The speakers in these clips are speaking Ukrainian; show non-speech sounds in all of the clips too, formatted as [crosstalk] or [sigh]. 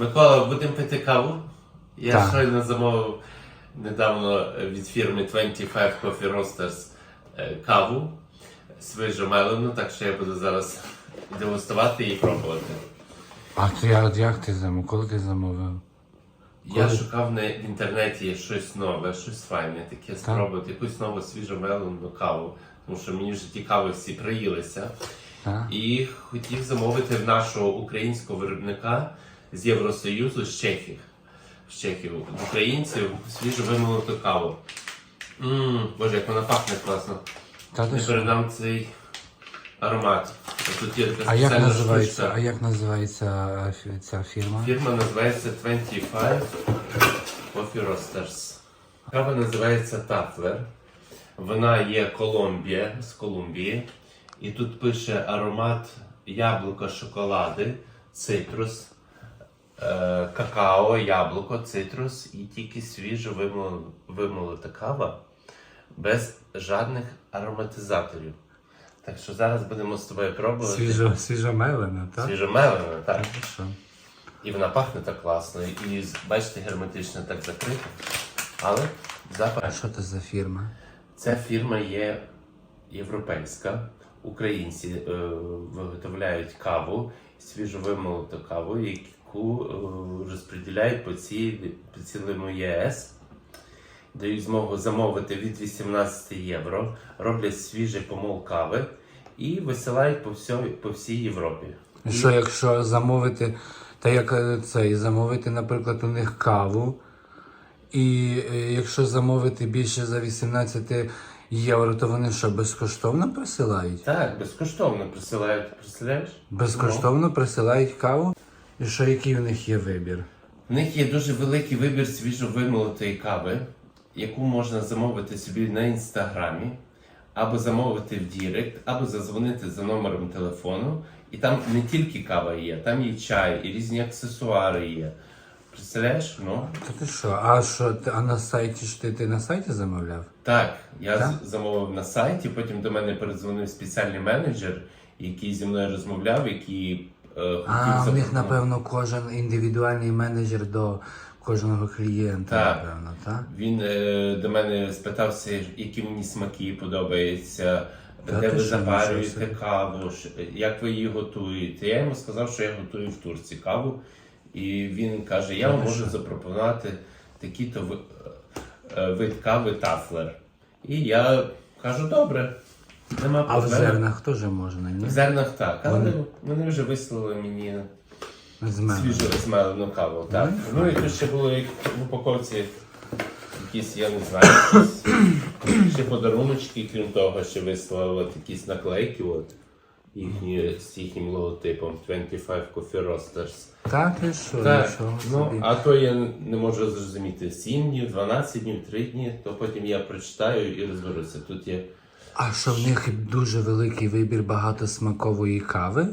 Микола, будемо пити каву. Я Так. щойно замовив недавно від фірми 25 Coffee Roasters е, каву свіжо мелену, так що я буду зараз [laughs] дегустувати і пробувати. А то я, як ти замовив? Коли ти замовив? Я шукав на в інтернеті щось нове, щось файне, таке спробувати, якусь нову свіжо мелену каву. Тому що мені вже ті кави всі приїлися. Так? І хотів замовити в нашого українського виробника з Євросоюзу з Чехії. З Чехів, в українців свіжо вимолоту каву. Ммм, боже, як вона пахне класно. Та Не передам цей аромат. Тут є така А як називається, штучка. а як називається е, ця фірма? Фірма називається 25 Coffee Roasters. Кава називається Тафлер. Вона є Колумбія з Колумбії. І тут пише аромат яблука, шоколади, цитрус, какао, яблуко, цитрус і тільки свіжо вимол- вимолота кава без жодних ароматизаторів. Так що зараз будемо з тобою пробувати. Свіжо, свіжомелена, так? Свіжомелена, так. Що? І вона пахне так класно, і бачите, герметично так закрита. Але А що це за фірма? Ця фірма є європейська. Українці е, виготовляють каву, свіжовимолоту каву, яку е, розподіляють по, цій, по цілому ЄС. Дають змогу замовити від 18 євро, роблять свіжий помол кави і висилають по, всьо, по всій Європі. І Що якщо замовити, та як е, це, замовити, наприклад, у них каву, і е, якщо замовити більше за 18 євро, то вони що, безкоштовно присилають? Так, безкоштовно присилають, представляєш? Безкоштовно присилають каву? І що, який у них є вибір? В них є дуже великий вибір свіжовимолотої кави, яку можна замовити собі на інстаграмі, або замовити в Дірект, або задзвонити за номером телефону. І там не тільки кава є, там є чай, і різні аксесуари є. Представляєш? Ну Та ти що? А що ти- а на сайті ж ти, ти на сайті замовляв? так, я Так? з- замовив на сайті, потім до мене передзвонив спеціальний менеджер, який зі мною розмовляв, який А, у них, напевно, кожен індивідуальний менеджер до кожного клієнта, Так. напевно, так? Він е, до мене спитався, які мені смаки подобаються, Та де ви запарюєте каву, як ви її готуєте. Я йому сказав, що я готую в Турції каву. І він каже: я вам можу запропонувати такий-то е, вид кави тафлер. І я кажу, добре, нема А в проблем. зернах теж можна, ні? В зернах так, але Вони- вони вже вислали мені З мене. свіжу змелену каву. Так. Ну і тут ще було як в упаковці якісь, я не знаю, якісь [clears throat] ще подаруночки, крім того, ще вислали от якісь наклейки от, їхні, з їхнім логотипом 25 Coffee Roasters. Так, і що, Так, нічого ну, собі. а то я не можу зрозуміти 7 днів, 12 днів, 3 дні, то потім я прочитаю і розберуся. Тут є А що в них дуже великий вибір багатосмакової кави?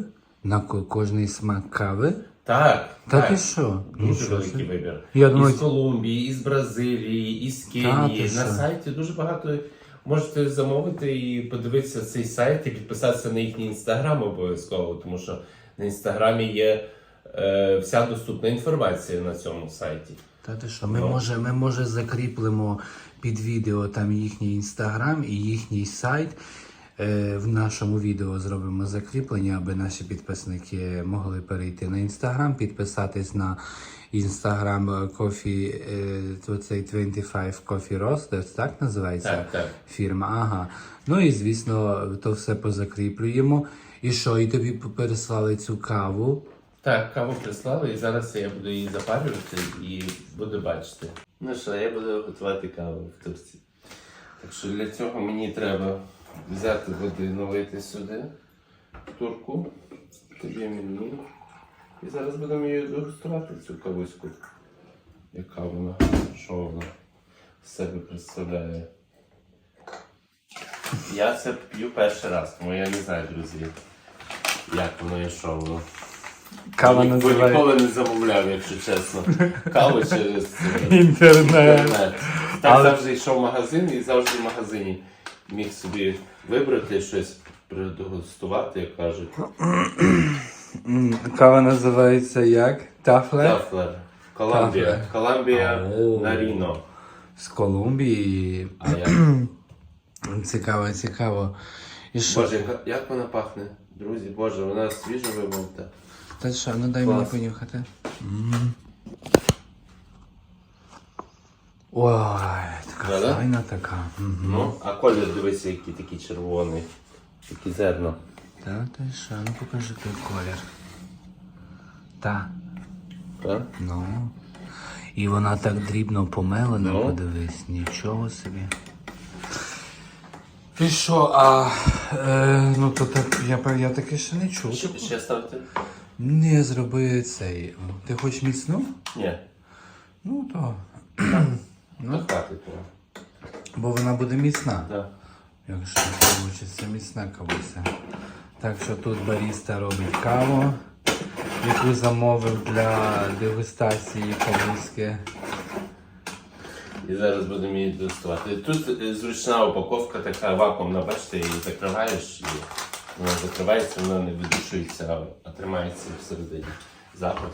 На кожний смак кави? так, Та так. ти що? Дуже Нічого великий собі. вибір. Я думаю, Із Колумбії, із Бразилії, із Та, Кенії. ти На що? сайті дуже багато можете замовити і подивитися цей сайт і підписатися на їхній інстаграм обов'язково, тому що на інстаграмі є е, вся доступна інформація на цьому сайті. Та ти що, ми Ну. може, ми може закріплемо під відео там їхній інстаграм і їхній сайт. Е, в нашому відео зробимо закріплення, аби наші підписники могли перейти на інстаграм, підписатись на інстаграм Coffee, е, оцей 25 Coffee Roasters, так називається? Так, так. Фірма, ага. Ну і звісно, то все позакріплюємо. І що, і тобі переслали цю каву? Так, каву прислали, і зараз я буду її запарювати і буду бачити. Ну що, я буду готувати каву в Турції. Так що для цього мені треба взяти води, налити сюди, турку, тобі мені. І зараз будемо її дегустувати, цю кавуську. Яка вона, що вона з себе представляє. Я це п'ю перший раз, тому я не знаю, друзі, як воно і що воно. Кава бо називає ніколи не замовляв, якщо чесно. Каву через [laughs] е, інтернет. інтернет. Так Але- завжди йшов в магазин і завжди в магазині міг собі вибрати щось, продегустувати, як кажуть. М, [clears throat] Кава називається як? Тафлер? Тафлер. Колумбія. Колумбія О. Наріно. З Колумбії. А як? [clears throat] Цікаво, цікаво. І що? Боже, яка- як вона пахне? Друзі, боже, вона свіжо вимовта. Та що, ну дай мені Клас. понюхати. Ой, така Правда? файна така. Мгм. Ну, а колір дивися, який такий червоний. Такі зерно. Та ти що, ну покажи той колір. Та, Так? ну. І вона так дрібно помелена, Ну. подивись, нічого собі. І що, а е, ну то так я, я таке ще не чув. Ще, ще ставте? Не зроби цей. Ти хочеш міцну? Ні. Ну то. [clears throat] Ну, хватить. ну. Бо вона буде міцна. Да. Якщо вийде міцна кавуся. Так що тут баріста робить каву, яку замовив для дегустації кавуськи. І зараз будемо її дегустувати. Тут е, зручна упаковка, така вакуумна, бачите, її закриваєш і вона закривається, вона не видушується, а тримається всередині. Запах.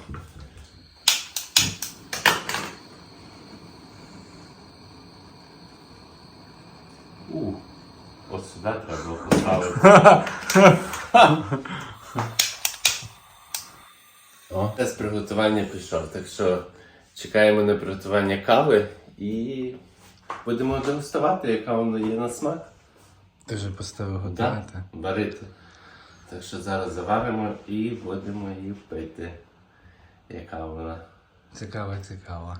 У, ось сюди треба було поставити. О, тест приготування пішов, так що чекаємо на приготування кави і будемо дегустувати, яка вона є на смак. Ти вже поставив готувати? варити. Так що зараз заваримо і будемо її пити. Яка вона. Цікаво, цікаво.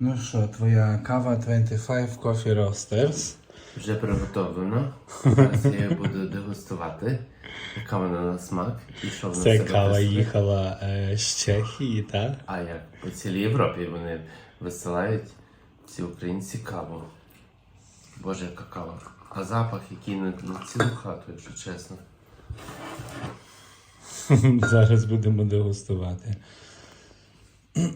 Ну що, твоя кава 25 Coffee Roasters. Вже приготовлено. Зараз я її буду дегустувати. Яка вона на смак і що вона Це кава представляє. їхала е, з Чехії, так? А як по цілій Європі вони висилають ці українці каву. Боже, яка кава. А запах, який на, на цілу хату, якщо чесно. [laughs] Зараз будемо дегустувати. [clears throat]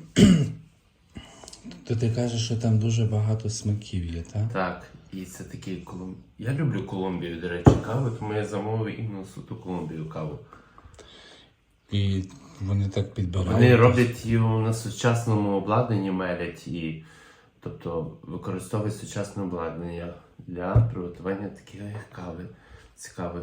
То ти кажеш, що там дуже багато смаків є, так? Так, і це такий Колумб... Я люблю Колумбію, до речі, каву, тому я замовив іменно суто Колумбію каву. І вони так підбирають. Вони роблять її на сучасному обладнанні мелять і тобто використовують сучасне обладнання для приготування такої кави. Цікаве.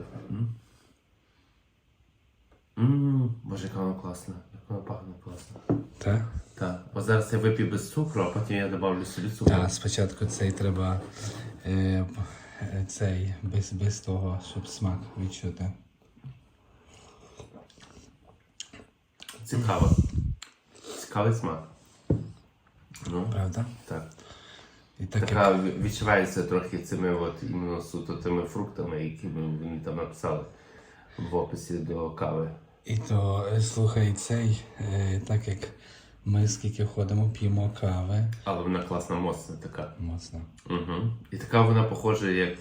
Боже, яка вона класна. Як вона пахне класно. Так? Так. От зараз я вип'ю без цукру, а потім я додавлю собі цукру. Так, спочатку цей треба е, е, цей без, без того, щоб смак відчути. Цікаво. Цікавий смак. Ну, Правда? так. І таке Така відчувається трохи цими от іменно суто тими фруктами, які вони там написали в описі до кави. І то е, слухай цей, е, так як ми скільки ходимо, п'ємо кави. Але вона класна, моцна така. Моцно. Угу. І така вона похожа як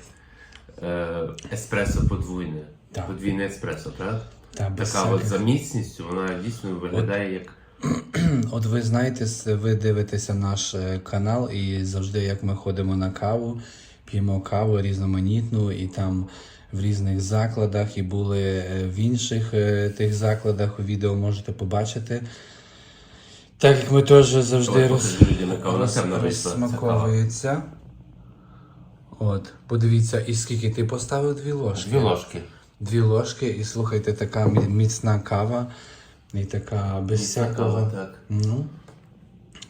е, еспресо подвійне. Так. Подвійне еспресо, так? Та, без Така от за міцністю вона дійсно виглядає як. [clears throat] От ви знаєте, ви дивитеся наш е, канал, і завжди, як ми ходимо на каву, п'ємо каву різноманітну, і там в різних закладах, і були е, в інших е, тих закладах у відео можете побачити. Так як ми теж завжди роз... роз... розсмаковується. От, подивіться, і скільки ти поставив дві ложки. Дві ложки. Дві ложки, і слухайте, така міцна кава, і така без Міцна всякого. так. Ну,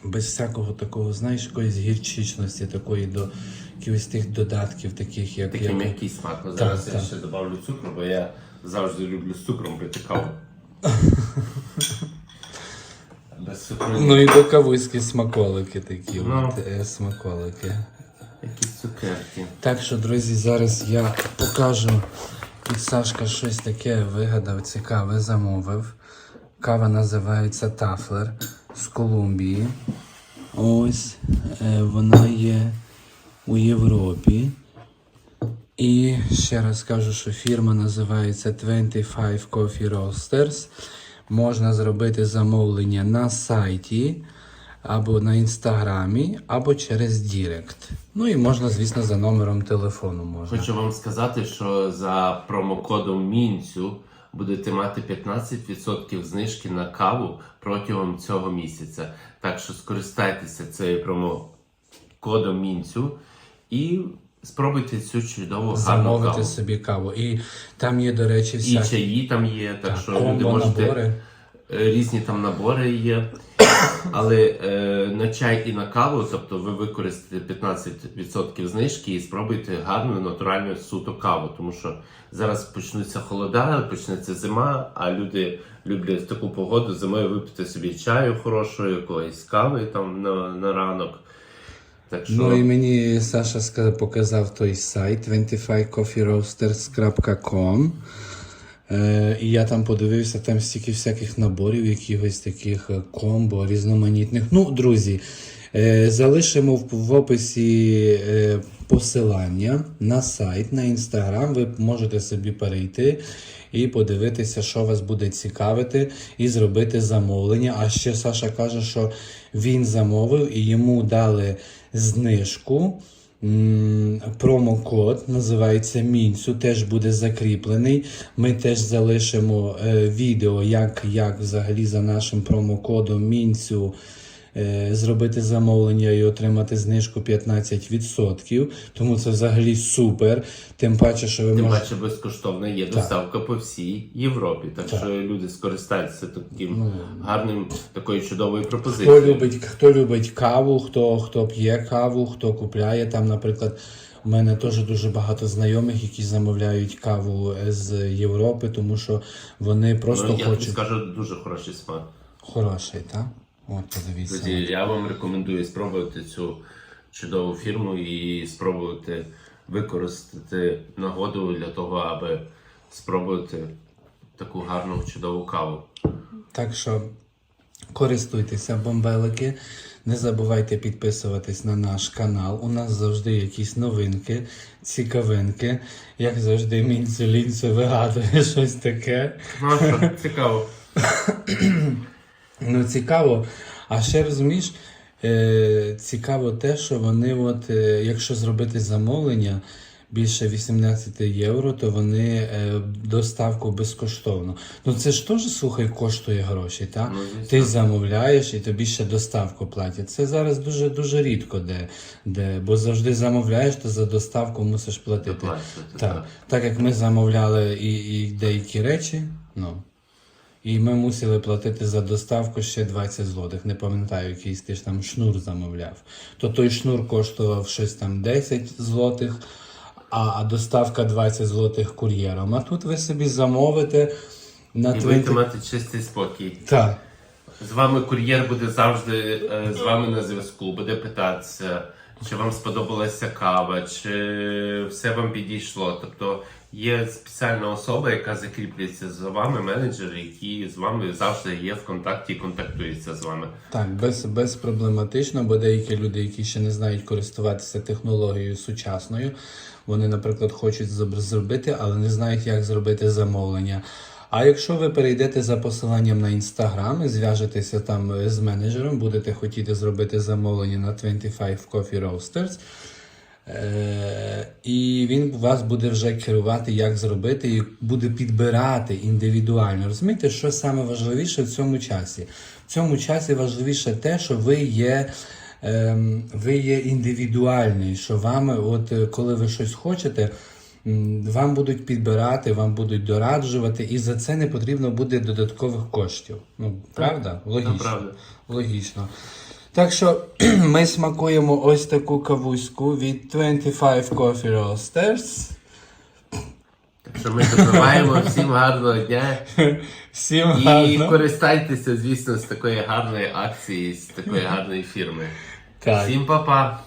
без всякого такого, знаєш, якоїсь гірчичності, такої до якихось тих додатків, таких як. Такий як... м'який смак. От Зараз Так, я так. ще додавлю цукру, бо я завжди люблю з цукром пити каву. [laughs] Без цукру. Ну і до кавуськи смаколики такі, Ну. от, е, смаколики. Якісь цукерки. Так що, друзі, зараз я покажу, як Сашка щось таке вигадав, цікаве, замовив. Кава називається Тафлер з Колумбії. Ось е, вона є у Європі. І ще раз кажу, що фірма називається 25 Coffee Roasters. Можна зробити замовлення на сайті, або на інстаграмі, або через Дірект. Ну і можна, звісно, за номером телефону можна. Хочу вам сказати, що за промокодом Мінцю будете мати 15% знижки на каву протягом цього місяця. Так що скористайтеся цією промокодом Мінцю і спробуйте цю чудову гарну Замовити каву. собі каву. І там є, до речі, І чаї там є, так що люди можете різні там набори є. Але е, на чай і на каву, тобто ви використаєте 15% знижки і спробуйте гарну натуральну суто каву, тому що зараз почнуться холода, почнеться зима, а люди люблять таку погоду зимою випити собі чаю хорошого, якоїсь кави там на, на ранок. Так що Ну і мені Саша показав той сайт 25coffeeroasters.com. Е, і я там подивився, там стільки всяких наборів, якихось таких е, комбо, різноманітних. Ну, друзі, е, залишимо в, в описі е, посилання на сайт, на інстаграм. Ви можете собі перейти і подивитися, що вас буде цікавити, і зробити замовлення. А ще Саша каже, що він замовив і йому дали знижку. Промокод називається Мінцю, теж буде закріплений. Ми теж залишимо е, відео, як, як взагалі за нашим промокодом Мінцю зробити замовлення і отримати знижку 15%. Тому це взагалі супер. Тим паче, що ви тим можете. паче безкоштовна є доставка по всій Європі. Так, що люди скористаються таким гарним, такою чудовою Хто пропозицією. любить, хто любить каву, хто, хто п'є каву, хто купляє там, наприклад, у мене теж дуже багато знайомих, які замовляють каву з Європи, тому що вони просто Ну, я хочуть скажу дуже хороший смак. хороший, так? От подивіться. Друзі, я вам рекомендую спробувати цю чудову фірму і спробувати використати нагоду для того, аби спробувати таку гарну чудову каву. Так що користуйтеся бомбелики. Не забувайте підписуватись на наш канал. У нас завжди якісь новинки, цікавинки. Як завжди, мінцю лінцю вигадує [laughs] щось таке. Ну що, цікаво. [coughs] Ну, цікаво. А ще розумієш, е, цікаво те, що вони, от, е, якщо зробити замовлення більше 18 євро, то вони е, доставку безкоштовно. Ну це ж теж, слухай, коштує гроші, так? Ну. Ти замовляєш і тобі ще доставку платять. Це зараз дуже дуже рідко, де, де бо завжди замовляєш, то за доставку мусиш платити. Доплачувати, Так, так. так як ми замовляли і, і деякі речі, ну. І ми мусили платити за доставку ще 20 злотих. Не пам'ятаю, якийсь ти ж там шнур замовляв. То той шнур коштував щось там 10 злотих, а, доставка 20 злотих кур'єром. А тут ви собі замовите на І будете 20... мати чистий спокій. Так. З вами кур'єр буде завжди е, з вами на зв'язку, буде питатися, чи вам сподобалася кава, чи все вам підійшло. Тобто є спеціальна особа, яка закріплюється за вами, менеджер, який з вами завжди є в контакті і контактується з вами. Так, без, безпроблематично, бо деякі люди, які ще не знають користуватися технологією сучасною, вони, наприклад, хочуть зробити, але не знають, як зробити замовлення. А якщо ви перейдете за посиланням на інстаграм і зв'яжетеся там е, з менеджером, будете хотіти зробити замовлення на 25 Coffee Roasters, Е, і він вас буде вже керувати, як зробити, і буде підбирати індивідуально. Розумієте, що саме важливіше в цьому часі? В цьому часі важливіше те, що ви є. ем, Ви є індивідуальний, що вами, от е, коли ви щось хочете, вам будуть підбирати, вам будуть дораджувати, і за це не потрібно буде додаткових коштів. Ну, правда? Логічно. правда. Логічно. Так що [clears throat] ми смакуємо ось таку кавуську від 25 Coffee Roasters. Так що ми допиваємо всім гарного дня [laughs] Всім і гарно. користайтеся, звісно, з такої гарної акції, з такої [laughs] гарної фірми. Так. Всім па-па!